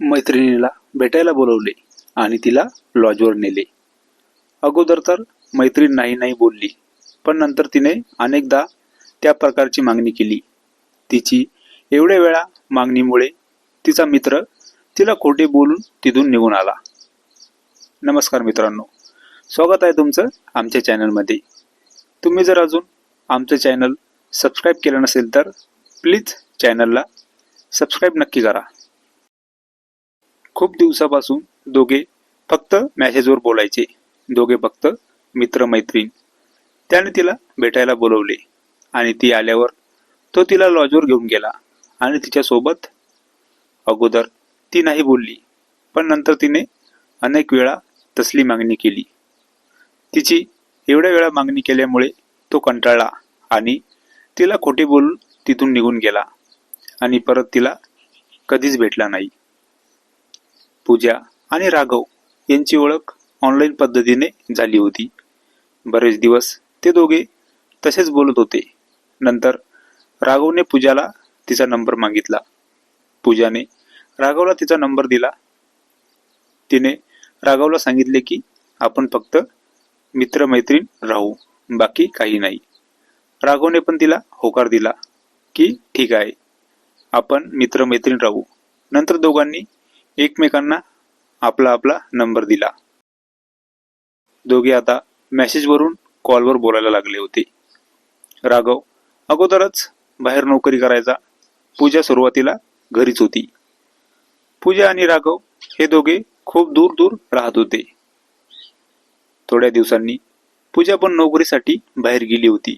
मैत्रिणीला भेटायला बोलवले आणि तिला लॉजवर नेले. अगोदर तर मैत्रीण नाही नाही बोलली पण नंतर तिने अनेकदा त्या प्रकारची मागणी केली. तिची एवढ्या वेळा मागणीमुळे तिचा मित्र तिला खोटे बोलून तिथून निघून आला. नमस्कार मित्रांनो स्वागत आहे तुमचं आमच्या चॅनलमध्ये. तुम्ही जर अजून आमचं चॅनल सबस्क्राईब केलं नसेल तर प्लीज चॅनलला सबस्क्राईब नक्की करा. खूप दिवसापासून दोघे फक्त मॅसेजवर बोलायचे. दोघे फक्त मित्रमैत्रीण. त्याने तिला भेटायला बोलवले आणि ती आल्यावर तो तिला लॉजवर घेऊन गेला आणि तिच्यासोबत अगोदर ती नाही बोलली पण नंतर तिने अनेक वेळा तसली मागणी केली. तिची एवढ्या वेळा मागणी केल्यामुळे तो कंटाळला आणि तिला खोटे बोलून तिथून निघून गेला आणि परत तिला कधीच भेटला नाही. पूजा आणि राघव यांची ओळख ऑनलाईन पद्धतीने झाली होती. बरेच दिवस ते दोघे तसेच बोलत होते. नंतर राघवने पूजाला तिचा नंबर मागितला. पूजाने राघवला तिचा नंबर दिला. तिने राघवला सांगितले की आपण फक्त मित्रमैत्रीण राहू बाकी काही नाही. राघवने पण तिला होकार दिला की ठीक आहे आपण मित्रमैत्रीण राहू. नंतर दोघांनी एकमेकांना आपला आपला नंबर दिला. दोघे आता मेसेजवरून कॉलवर बोलायला लागले होते. राघव अगोदरच बाहेर नोकरी करायचा. पूजा सुरुवातीला घरीच होती. पूजा आणि राघव हे दोघे खूप दूर दूर राहत होते. थोड्या दिवसांनी पूजा पण नोकरीसाठी बाहेर गेली होती.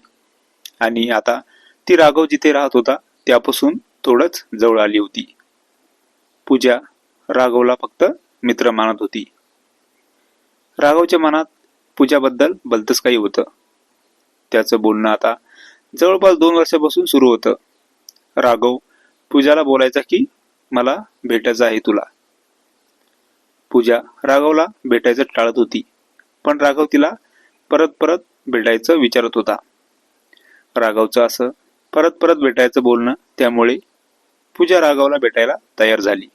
आणि आता ती राघव जिथे राहत होता त्यापासून थोडंच जवळ आली होती. पूजा राघवला फक्त मित्र मानत होती. राघवच्या मनात पूजाबद्दल भलतंच काही होतं. त्याचं बोलणं आता जवळपास दोन वर्षापासून सुरू होतं. राघव पूजाला बोलायचा की मला भेटायचं आहे तुला. पूजा राघवला भेटायचं टाळत होती पण राघव तिला परत परत भेटायचं विचारत होता. राघवचं असं परत परत भेटायचं बोलणं त्यामुळे पूजा राघवला भेटायला तयार झाली.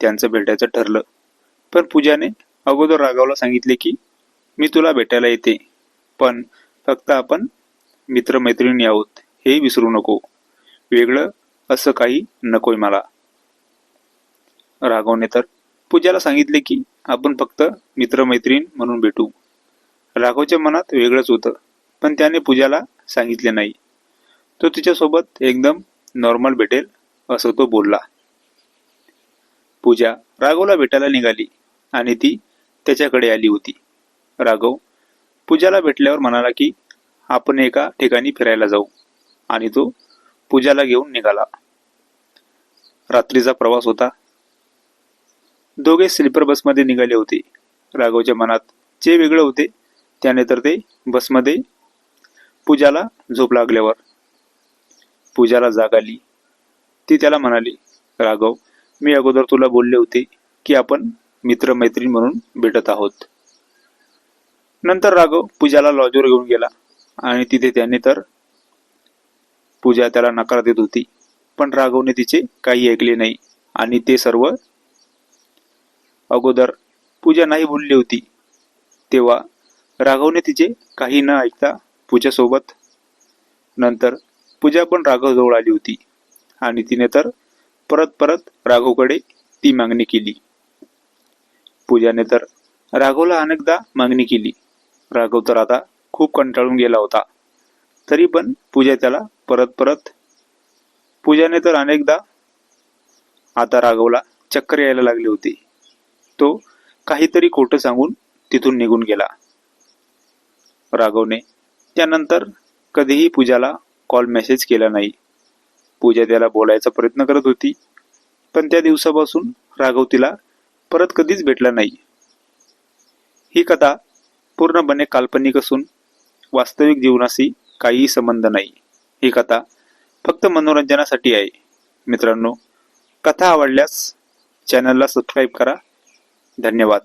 त्यांचं भेटायचं ठरलं. पण पूजाने अगोदर राघवला सांगितले की मी तुला भेटायला येते पण फक्त आपण मित्रमैत्रिणी आहोत हे विसरू नको. वेगळं असं काही नकोय मला. राघवने तर पूजाला सांगितले की आपण फक्त मित्रमैत्रीण म्हणून भेटू. राघवच्या मनात वेगळंच होतं पण त्याने पूजाला सांगितले नाही. तो तिच्यासोबत एकदम नॉर्मल भेटेल असं तो बोलला. पूजा राघवला भेटायला निघाली आणि ती त्याच्याकडे आली होती. राघव पूजाला भेटल्यावर म्हणाला की आपण एका ठिकाणी फिरायला जाऊ. आणि तो पूजाला घेऊन निघाला. रात्रीचा प्रवास होता. दोघे स्लीपर बसमध्ये निघाले होते. राघवच्या मनात जे वेगळं होते त्याने तर ते बसमध्ये पूजाला झोप लागल्यावर. पूजाला जाग आली. ती त्याला म्हणाली राघव मी अगोदर तुला बोलले होते की आपण मित्रमैत्रीण म्हणून भेटत आहोत. नंतर राघव पूजाला लॉजवर घेऊन गेला आणि तिथे त्याने तर पूजा त्याला नकार देत होती. पण राघवने तिचे काही ऐकले नाही आणि ते सर्व अगोदर पूजा नाही बोलली होती. तेव्हा राघवने तिचे काही न ऐकता पूजासोबत नंतर पूजा पण राघव जवळ आली होती आणि तिने तर परत परत राघवकडे ती मागणी केली. पूजाने तर राघवला अनेकदा मागणी केली. राघव तर आता खूप कंटाळून गेला होता. तरी पण पूजा त्याला परत परत पूजाने तर अनेकदा आता राघवला चक्कर यायला लागले होते. तो काहीतरी खोटं सांगून तिथून निघून गेला. राघवने त्यानंतर कधीही पूजाला कॉल मेसेज केला नाही. पूजा त्याला बोलायचा प्रयत्न करत होती. पण त्या दिवसापासून राघव तिला परत कधीच भेटला नाही. ही कथा पूर्णपणे काल्पनिक असून वास्तविक जीवनाशी काहीही संबंध नाही. ही कथा फक्त मनोरंजनासाठी आहे. मित्रांनो कथा आवडल्यास चॅनलला सबस्क्राईब करा. धन्यवाद.